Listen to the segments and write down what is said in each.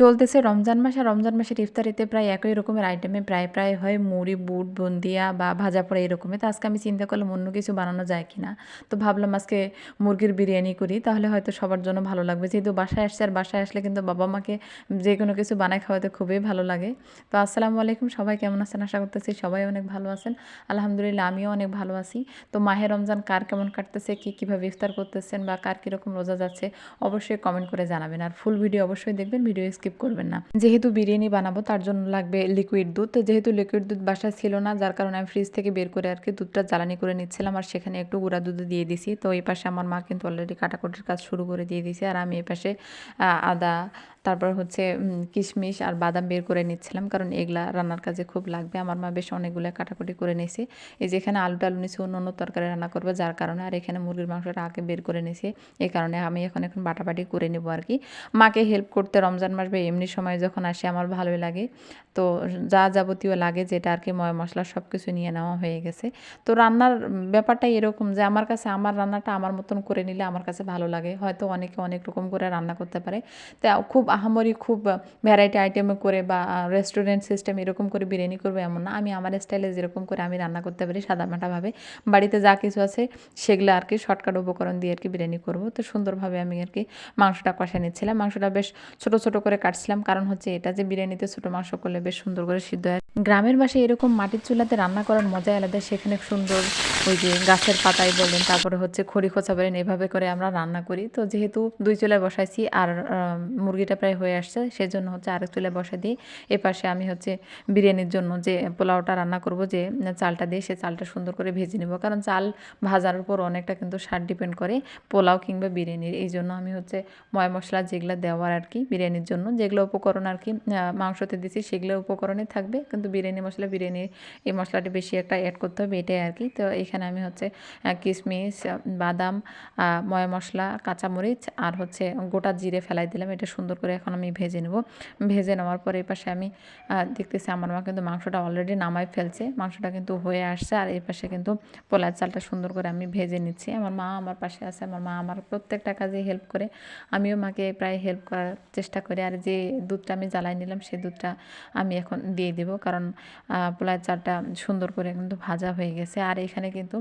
চলতেছে রমজান মাস, আর রমজান মাসের ইফতারিতে প্রায় একই রকমের আইটেমে প্রায় প্রায় হয় মুড়ি, বুট, বন্দিয়া বা ভাজা পড়া এরকমই তো আজকে আমি চিন্তা করলাম অন্য কিছু বানানো যায় কি না তো ভাবলাম আজকে মুরগির বিরিয়ানি করি, তাহলে হয়তো সবার জন্য ভালো লাগবে। যেহেতু বাসায় আসছে, আর বাসায় আসলে কিন্তু বাবা মাকে যে কোনো কিছু বানায় খাওয়াতে খুবই ভালো লাগে। তো আসসালামু আলাইকুম, সবাই কেমন আছেন? আশা করতেছি সবাই অনেক ভালো আছেন। আলহামদুলিল্লাহ, আমিও অনেক ভালো আছি। তো মাহে রমজান কার কেমন কাটতেছে, কী কীভাবে ইফতার করতেছেন বা কার কীরকম রোজা যাচ্ছে, অবশ্যই কমেন্ট করে জানাবেন। আর ফুল ভিডিও অবশ্যই দেখবেন ভিডিও স্কিপ করবেন না। যেহেতু বিরিয়ানি বানাবো, তার জন্য লাগবে লিকুইড দুধ। যেহেতু লিকুইড দুধ বাসায় ছিল না, যার কারণে আমি ফ্রিজ থেকে বের করে আর কি দুধটা জ্বালানি করে নিচ্ছিলাম। আর সেখানে একটু গুঁড়া দুধ দিয়ে দিছি। তো এই পাশে আমার মা কিন্তু অলরেডি কাটাকুটির কাজ শুরু করে দিয়ে দিয়েছে। আর আমি এই পাশে আদা তারপর হচ্ছে কিশমিশ আর বাদাম বের করে নিচ্ছিলাম কারণ এগুলা রান্নার কাজে খুব লাগবে। আমার মা বেশ অনেকগুলো কাটাকুটি করে নিয়েছে এই যে এখানে আলু টালু নিয়েছে অন্য অন্য তরকারি রান্না করবে যার কারণে আর এখানে মুরগির মাংসটা আগে বের করে নিয়েছে এই কারণে আমি এখন এখন বাটাবাটি করে নেব আর কি। মাকে হেল্প করতে রমজান মাস বা এমনি সময় যখন আসে আমার ভালোই লাগে। তো যা যাবতীয় লাগে যেটা আর কি, ময় মশলা সব কিছু নিয়ে নেওয়া হয়ে গেছে। তো রান্নার ব্যাপারটা এরকম যে আমার কাছে আমার রান্নাটা আমার মতন করে নিলে আমার কাছে ভালো লাগে। হয়তো অনেকে অনেক রকম করে রান্না করতে পারে। তা খুব আহামরি খুব ভ্যারাইটি আইটেম করে বা রেস্টুরেন্ট সিস্টেম এরকম করে বিরিয়ানি করব এমন না। আমি আমার স্টাইলে যেরকম করে আমি রান্না করতে পারি সাদামাটাভাবে বাড়িতে যা কিছু আছে সেগুলো আর কি শর্টকাট উপকরণ দিয়ে আর কি বিরিয়ানি করব। তো সুন্দরভাবে আমি আর কি মাংসটা কষা নিচ্ছিলাম। মাংসটা বেশ ছোটো ছোটো করে কাটছিলাম। কারণ হচ্ছে এটা যে বিরিয়ানিতে ছোটো মাংস করলে বেশ সুন্দর করে সিদ্ধ হয়। গ্রামের বাসায় এরকম মাটির চুলাতে রান্না করার মজাই আলাদা, সেখানে সুন্দর ওই যে গাছের পাতায় বলেন, তারপরে হচ্ছে খড়ি খোঁচা বলেন, এভাবে করে আমরা রান্না করি। তো যেহেতু দুই চুলায় বসাইছি আর মুরগিটা প্রায় হয়ে আসছে, সেজন্য হচ্ছে আরেক চুলায় বসা দিই। এ পাশে আমি হচ্ছে বিরিয়ানির জন্য যে পোলাওটা রান্না করব, যে চালটা দিয়ে সে চালটা সুন্দর করে ভেজে নেব। কারণ চাল ভাজার উপর অনেকটা কিন্তু স্বাদ ডিপেন্ড করে পোলাও কিংবা বিরিয়ানির। এই জন্য আমি হচ্ছে ময় মশলা যেগুলো দেওয়ার আর কি বিরিয়ানির জন্য, যেগুলো উপকরণ আর কি মাংসতে দিছি, সেগুলো উপকরণে থাকবে। কিন্তু বিরিয়ানি মশলা বিরিয়ানির এই মশলাটি বেশি একটা অ্যাড করতে হবে, এটাই আর কি তো এখানে আমি হচ্ছে কিশমিশ বাদাম ময় মশলা, কাঁচামরিচ আর হচ্ছে গোটা জিরে ফেলাই দিলাম। এটা সুন্দর করে এখন আমি ভেজে নেব। ভেজে নেওয়ার পরে এই পাশে আমি দেখতেছি আমার মা কিন্তু মাংসটা অলরেডি নামাই ফেলছে। মাংসটা কিন্তু হয়ে আসছে আর এই পাশে কিন্তু পোলার চালটা সুন্দর করে আমি ভেজে নিচ্ছি। আমার মা আমার পাশে আছে, আমার মা আমার প্রত্যেকটা কাজে হেল্প করে। আমিও মাকে প্রায় হেল্প করার চেষ্টা করি। আর যে দুধটা আমি জ্বালাই নিলাম সেই দুধটা আমি এখন দিয়ে দেবো। কারণ পোলার চালটা সুন্দর করে কিন্তু ভাজা হয়ে গেছে। আর এখানে কিন্তু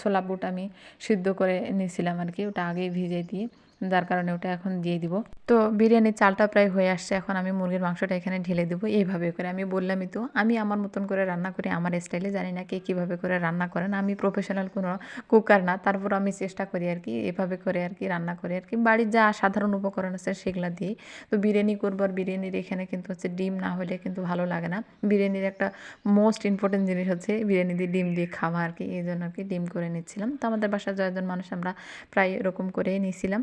ছোলা বুট আমি সিদ্ধ করে নিয়েছিলাম আর কি ওটা আগেই ভিজে দিয়ে যার কারণে ওটা এখন দিয়ে দিব। তো বিরিয়ানির চালটা প্রায় হয়ে আসছে, এখন আমি মুরগির মাংসটা এখানে ঢেলে দেবো এইভাবে করে। আমি বললামই তো, আমি আমার মতন করে রান্না করি, আমার স্টাইলে জানি না কে কীভাবে করে রান্না করেন আমি প্রফেশনাল কোনো কুকার না, তারপর আমি চেষ্টা করি আর কি, এভাবে করে আর কি রান্না করি আর কি। বাড়ির যা সাধারণ উপকরণ আছে সেগুলো দিই। তো বিরিয়ানি করব আর বিরিয়ানির এখানে কিন্তু হচ্ছে ডিম না হলে কিন্তু ভালো লাগে না। বিরিয়ানির একটা মোস্ট ইম্পর্টেন্ট জিনিস হচ্ছে বিরিয়ানি দিয়ে ডিম দিয়ে খাওয়া আর কি, এই জন্য আর কি ডিম করে নিচ্ছিলাম। তো আমাদের বাসার জয়জন মানুষ আমরা প্রায় এরকম করেই নিয়েছিলাম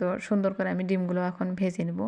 তো সুন্দর করে আমি ডিমগুলো এখন ভেজে নেব।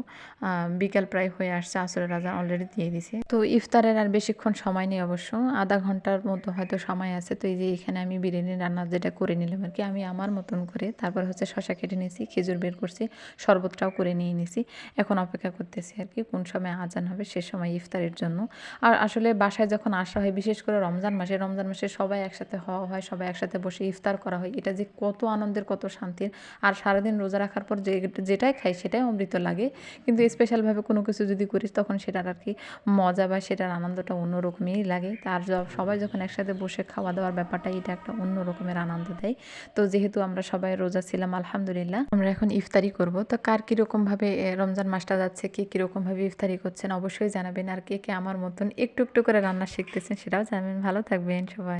বিকাল প্রায় হয়ে আসছে, আসরের রাজা অলরেডি দিয়ে দিছে। তো ইফতারের আর বেশিক্ষণ সময় নেই অবশ্য, আধা ঘণ্টার মতো হয়তো সময় আছে। তো এই যে এখানে আমি বিরিয়ানি রান্না যেটা করে নিলাম আর কি, আমি আমার মতন করে তারপর হচ্ছে শশা কেটে নিয়েছি, খেজুর বের করছি, শরবতটাও করে নিয়ে নিয়েছি এখন অপেক্ষা করতেছি আর কি, কোন সময় আজান হবে সে সময় ইফতারের জন্য। আর আসলে বাসায় যখন আসা হয়, বিশেষ করে রমজান মাসে রমজান মাসে সবাই একসাথে হওয়া হয়, সবাই একসাথে বসে ইফতার করা হয়। এটা যে কত আনন্দের, কত শান্তির। আর সারাদিন রোজা রাখার পর যে যেটাই খাই সেটাই অমৃত লাগে। কিন্তু স্পেশালভাবে কোনো কিছু যদি করিস তখন সেটার আর কি মজা বা সেটার আনন্দটা অন্যরকমই লাগে। তার সবাই যখন একসাথে বসে খাওয়া দাওয়ার ব্যাপারটা এটা একটা অন্য রকমের আনন্দ দেয়। তো যেহেতু আমরা সবাই রোজা ছিলাম, আলহামদুলিল্লাহ। আমরা এখন ইফতারি করব। তো কার কীরকমভাবে রমজান মাসটা যাচ্ছে, কে কীরকমভাবে ইফতারি করছেন অবশ্যই জানাবেন। আর কে কে আমার মতন একটু একটু করে রান্না শিখতেছেন সেটাও জানাবেন। ভালো থাকবেন সবাই।